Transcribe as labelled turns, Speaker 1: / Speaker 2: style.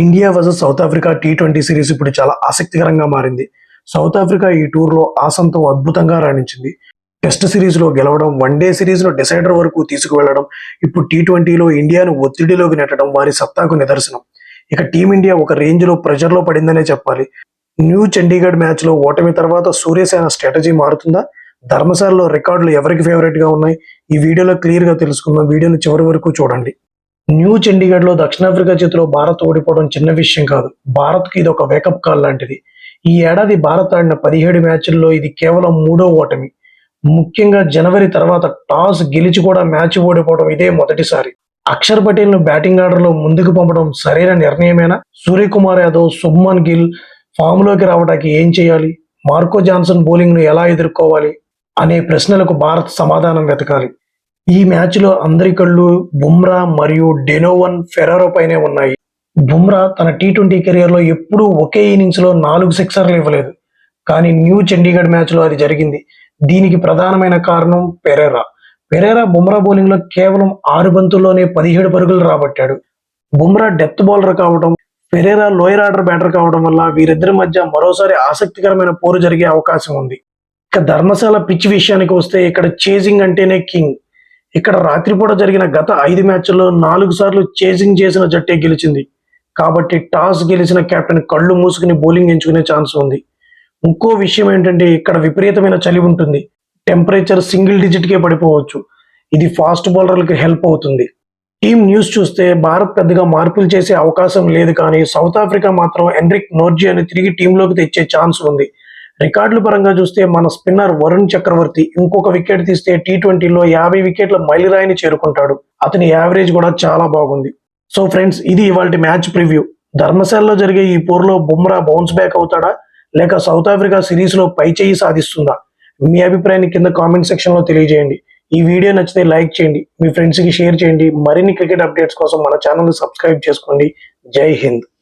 Speaker 1: India versus South Africa T twenty series ఇప్పుడు చాలా ఆసక్తికరంగా మారింది. సౌత్ ఆఫ్రికా ఈ టూర్లో ఆసంతం అద్భుతంగా రాణించింది. టెస్ట్ సిరీస్లో గెలవడం వన్డే సిరీస్లో డిసైడర్ వరకు తీసుకువెళ్ళడం ఇప్పుడు టీ ట్వంటీలో ఇండియాను ఒత్తిడిలోకి నెట్టడం వారి సత్తాకు నిదర్శనం. ఇక టీమిండియా ఒక రేంజ్లో ప్రెషర్లో పడిందనే చెప్పాలి. న్యూ చండీగఢ్ మ్యాచ్లో ఓటమి తర్వాత సూర్యసేన స్ట్రాటజీ మారుతుందా? ధర్మశాలలో రికార్డులు ఎవరికి ఫేవరెట్గా ఉన్నాయి? ఈ వీడియోలో క్లియర్గా తెలుసుకుందాం. వీడియోని చివరి వరకు చూడండి. న్యూ చండీగఢ్లో దక్షిణాఫ్రికా చేతిలో భారత్ ఓడిపోవడం చిన్న విషయం కాదు. భారత్కి ఇది ఒక వేకప్ కాల్ లాంటిది. ఈ ఏడాది భారత్ ఆడిన పదిహేడు మ్యాచ్ల్లో ఇది కేవలం మూడో ఓటమి. ముఖ్యంగా జనవరి తర్వాత టాస్ గెలిచి కూడా మ్యాచ్ ఓడిపోవడం ఇదే మొదటిసారి. అక్షర్ పటేల్ను బ్యాటింగ్ ఆర్డర్లో ముందుకు పంపడం సరైన నిర్ణయమేనా? సూర్యకుమార్ యాదవ్ శుభ్మన్ గిల్ ఫామ్లోకి రావడానికి ఏం చేయాలి? మార్కో జాన్సన్ బౌలింగ్ను ఎలా ఎదుర్కోవాలి? అనే ప్రశ్నలకు భారత్ సమాధానం వెతకాలి. ఈ మ్యాచ్లో అందరి కళ్ళు బుమ్రా మరియు డెనోవన్ ఫెరారో పైనే ఉన్నాయి. బుమ్రా తన టీ ట్వంటీ కెరియర్లో ఎప్పుడూ ఒకే ఇన్నింగ్స్లో నాలుగు సిక్సర్లు ఇవ్వలేదు. కానీ న్యూ చండీగఢ్ మ్యాచ్లో అది జరిగింది. దీనికి ప్రధానమైన కారణం పెరేరా. పెరేరా బుమ్రా బౌలింగ్లో కేవలం ఆరు బంతుల్లోనే పదిహేడు పరుగులు రాబట్టాడు. బుమ్రా డెత్ బౌలర్ కావడం పెరేరా లోయర్ ఆర్డర్ బ్యాటర్ కావడం వల్ల వీరిద్దరి మధ్య మరోసారి ఆసక్తికరమైన పోరు జరిగే అవకాశం ఉంది. ఇక ధర్మశాల పిచ్ విషయానికి వస్తే ఇక్కడ చేజింగ్ అంటేనే కింగ్. ఇక్కడ రాత్రిపూట జరిగిన గత ఐదు మ్యాచ్ల్లో నాలుగు సార్లు చేజింగ్ చేసిన జట్టే గెలిచింది. కాబట్టి టాస్ గెలిచిన కెప్టెన్ కళ్ళు మూసుకుని బౌలింగ్ ఎంచుకునే ఛాన్స్ ఉంది. ఇంకో విషయం ఏంటంటే ఇక్కడ విపరీతమైన చలి ఉంటుంది. టెంపరేచర్ సింగిల్ డిజిట్కే పడిపోవచ్చు. ఇది ఫాస్ట్ బౌలర్లకు హెల్ప్ అవుతుంది. టీమ్ న్యూస్ చూస్తే భారత్ పెద్దగా మార్పులు చేసే అవకాశం లేదు కానీ సౌత్ ఆఫ్రికా మాత్రం ఎన్రిక్ అని తిరిగి టీంలోకి తెచ్చే ఛాన్స్ ఉంది. రికార్డుల పరంగా చూస్తే మన స్పిన్నర్ వరుణ్ చక్రవర్తి ఇంకొక వికెట్ తీస్తే టీ ట్వంటీలో యాభై వికెట్ల మైలురాయిని చేరుకుంటాడు. అతని యావరేజ్ కూడా చాలా బాగుంది. సో ఫ్రెండ్స్ ఇది ఇవాళ మ్యాచ్ ప్రివ్యూ. ధర్మశాలలో జరిగే ఈ పోర్లో బుమ్రా బౌన్స్ బ్యాక్ అవుతాడా? లేక సౌత్ ఆఫ్రికా సిరీస్లో పై చేయి సాధిస్తుందా? మీ అభిప్రాయాన్ని కింద కామెంట్ సెక్షన్లో తెలియజేయండి. ఈ వీడియో నచ్చితే లైక్ చేయండి. మీ ఫ్రెండ్స్కి షేర్ చేయండి. మరిన్ని క్రికెట్ అప్డేట్స్ కోసం మన ఛానల్ని సబ్స్క్రైబ్ చేసుకోండి. జై హింద్.